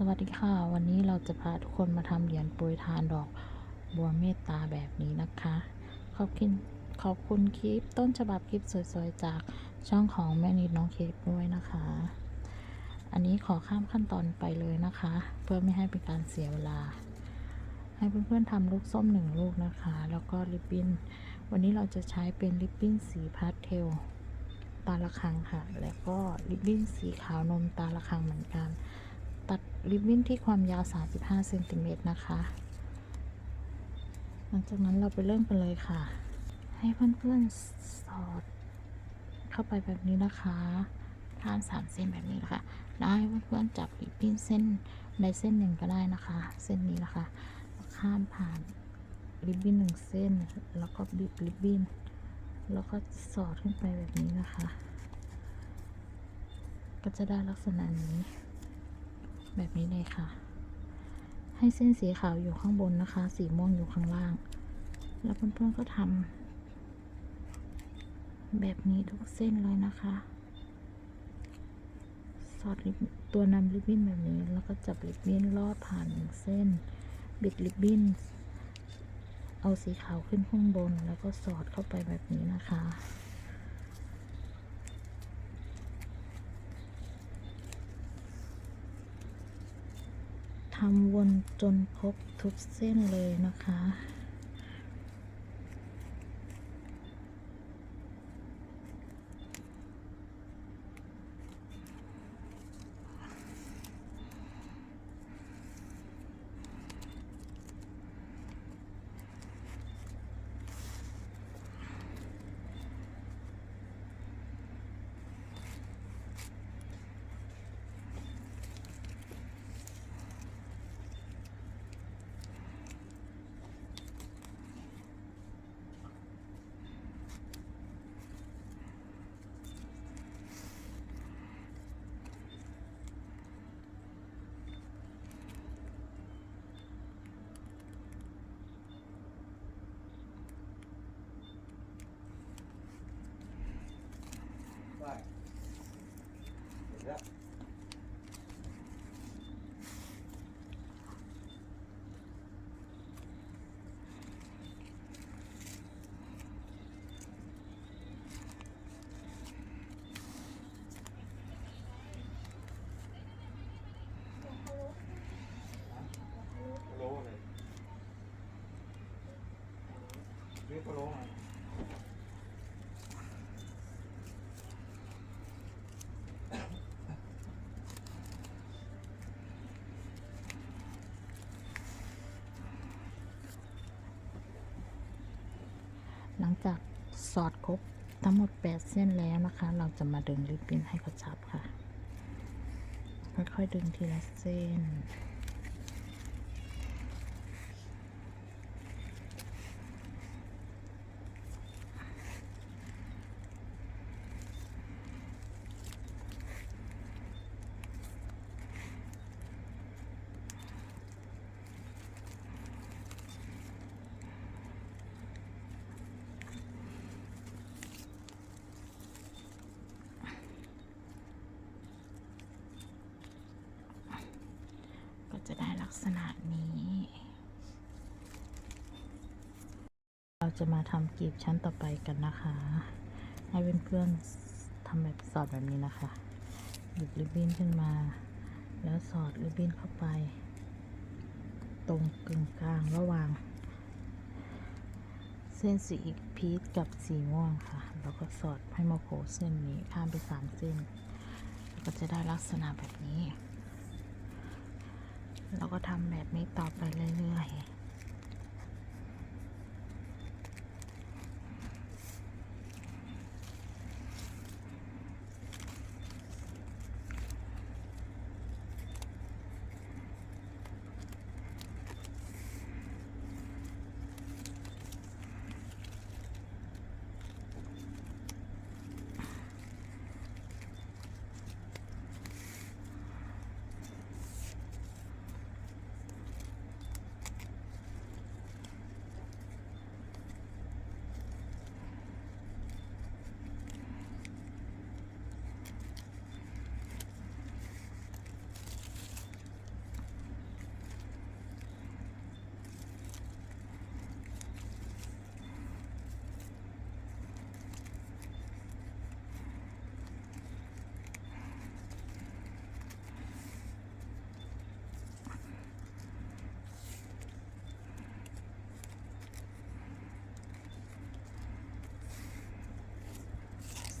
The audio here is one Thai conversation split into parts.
สวัสดีค่ะ วันนี้เราจะพาทุกคนมาทำเหรียญโปรยทานดอกบัวเมตตาแบบนี้นะคะ ขอบคุณขอบคุณคลิปต้นฉบับคลิปสวยๆ จากช่องของแม่นิดน้องเค้กด้วยนะคะ อันนี้ขอข้ามขั้นตอนไปเลยนะคะ เพื่อไม่ให้เป็นการเสียเวลา ให้เพื่อนๆทำลูกส้มหนึ่งลูกนะคะ แล้วก็ริบบิ้น วันนี้เราจะใช้เป็นริบบิ้นสีพาสเทลตาละครังค่ะ แล้วก็ริบบิ้นสีขาวนมตาละครังเหมือนกัน ตัดริบบิ้นที่ความยาว 35เซนติเมตรนะคะ หลังจากนั้นเราไปเริ่มกันเลยค่ะ ให้เพื่อนๆสอด เข้าไปแบบนี้นะคะทาน3เส้นแบบนี้นะคะแล้วให้เพื่อนๆจับริบบิ้นเส้นใดเส้นหนึ่งก็ได้นะคะ เส้นนี้นะคะ ข้ามผ่านริบบิ้นหนึ่งเส้น แล้วก็บิดริบบิ้น แล้วก็สอดขึ้นไปแบบนี้นะคะ ก็จะได้ลักษณะนี้ แบบนี้เลยค่ะ ให้เส้นสีขาวอยู่ข้างบนนะคะ สีม่วงอยู่ข้างล่าง แล้วเพื่อนๆก็ทำแบบนี้ทุกเส้นเลยนะคะสอดริบตัวนำริบบิ้นแบบนี้ แล้วก็จับริบบิ้นลอดผ่านเส้น บิดริบบิ้นเอาสีขาวขึ้นข้างบน แล้วก็สอดเข้าไปแบบนี้นะคะ ทำวนจนครบทุกเส้นเลยนะคะ หลังจากสอดครบทั้งหมด 8 เส้นแล้วนะคะ เราจะมาดึงริบบิ้นให้กระชับค่ะ ค่อยๆดึงทีละเส้น ก็จะได้ลักษณะนี้ เราจะมาทำกลีบชั้นต่อไปกันนะคะ ให้เพื่อนๆทำแบบสอดแบบนี้นะคะ หยิบริบบิ้นขึ้นมา แล้วสอดริบบิ้นเข้าไป ตรงกึ่งกลางระหว่าง เส้นสีพีชกับสีม่วงค่ะ แล้วก็สอดให้มาโผล่เส้นนี้ข้ามไปสามเส้น ก็จะได้ลักษณะแบบนี้ เราก็ทำแบบนี้ต่อไปเรื่อยๆ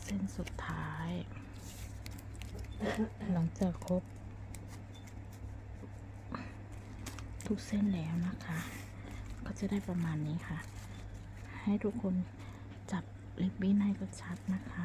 เส้นสุดท้าย หลังจากครบ ทุกเส้นแล้วนะคะ ก็จะได้ประมาณนี้ค่ะ ให้ทุกคนจับริบบิ้นให้กระชับนะคะ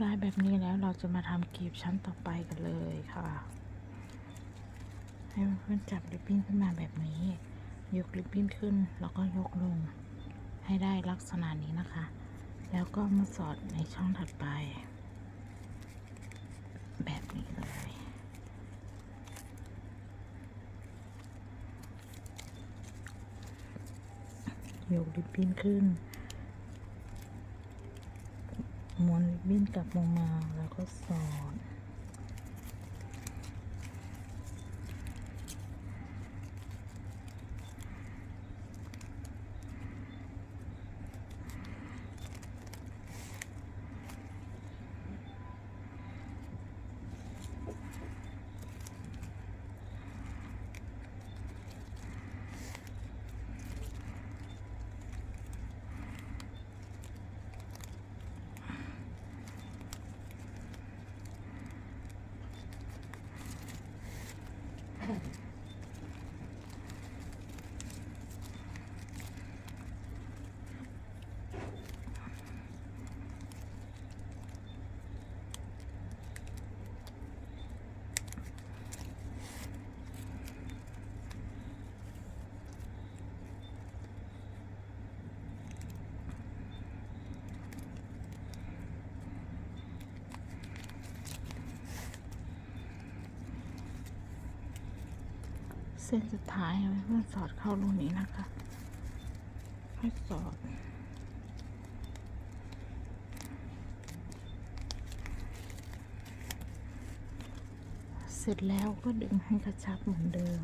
ได้แบบนี้แล้วเราจะมาทำกลีบชั้นต่อไปกันเลยค่ะ ให้เพื่อนๆจับริบบิ้นขึ้นมาแบบนี้ ยกริบบิ้นขึ้นแล้วก็ยกลง ให้ได้ลักษณะนี้นะคะ แล้วก็มาสอดในช่องถัดไป แบบนี้เลยยกริบบิ้นขึ้น ม้วนริบบิ้นกลับลงมาแล้วก็สอด เส้นสุดท้ายเอาไว้เพื่อนสอดเข้าลูนี้นะคะให้สอดเสร็จแล้วก็ดึงให้กระชับเหมือนเดิม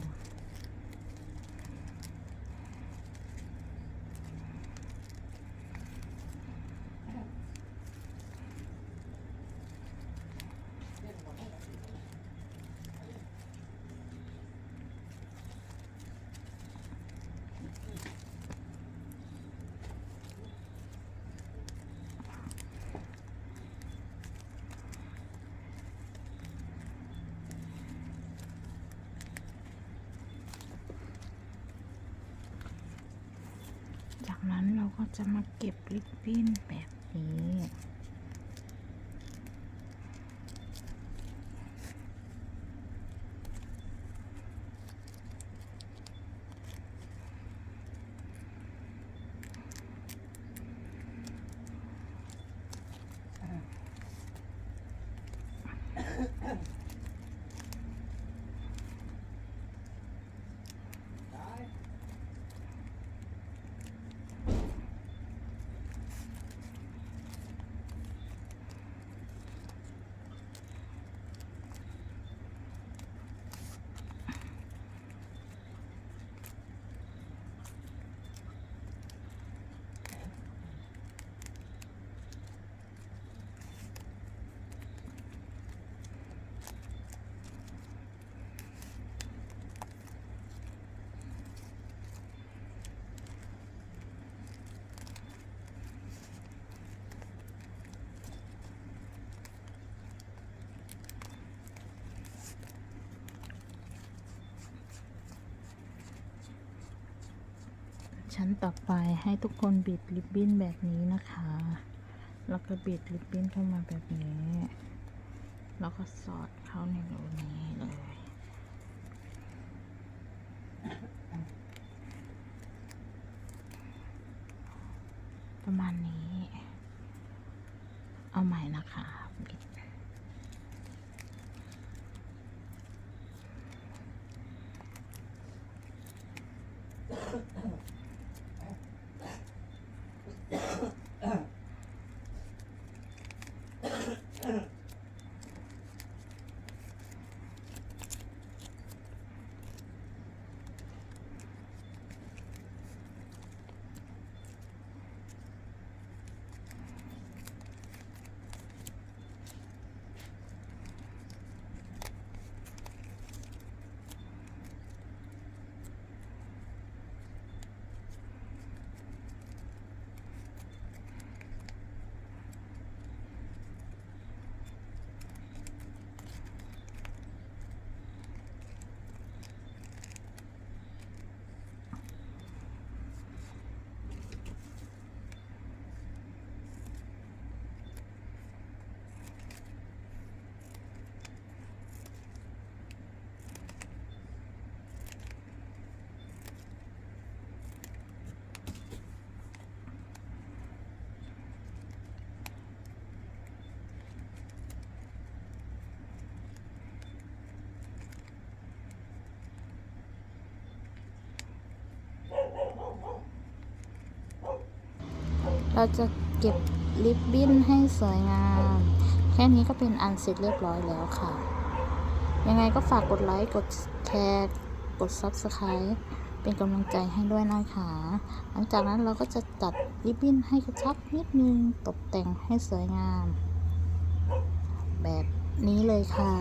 นั้นเราก็จะมาเก็บริบบิ้นแบบนี้ ชั้นต่อไปให้ทุกคนบิดริบบิ้นแบบนี้นะคะ แล้วก็บิดริบบิ้นเข้ามาแบบนี้ แล้วก็สอดเข้าในรูนี้เลยประมาณนี้ เอาใหม่นะคะบิด เราจะเก็บริบบิ้นให้สวยงาม แค่นี้ก็เป็นอันเสร็จเรียบร้อยแล้วค่ะ ยังไงก็ฝากกดไลค์ กดแชร์ กด Subscribe เป็นกำลังใจให้ด้วยนะคะ หลังจากนั้นเราก็จะตัดริบบิ้นให้กระชับนิดนึง ตกแต่งให้สวยงาม แบบนี้เลยค่ะ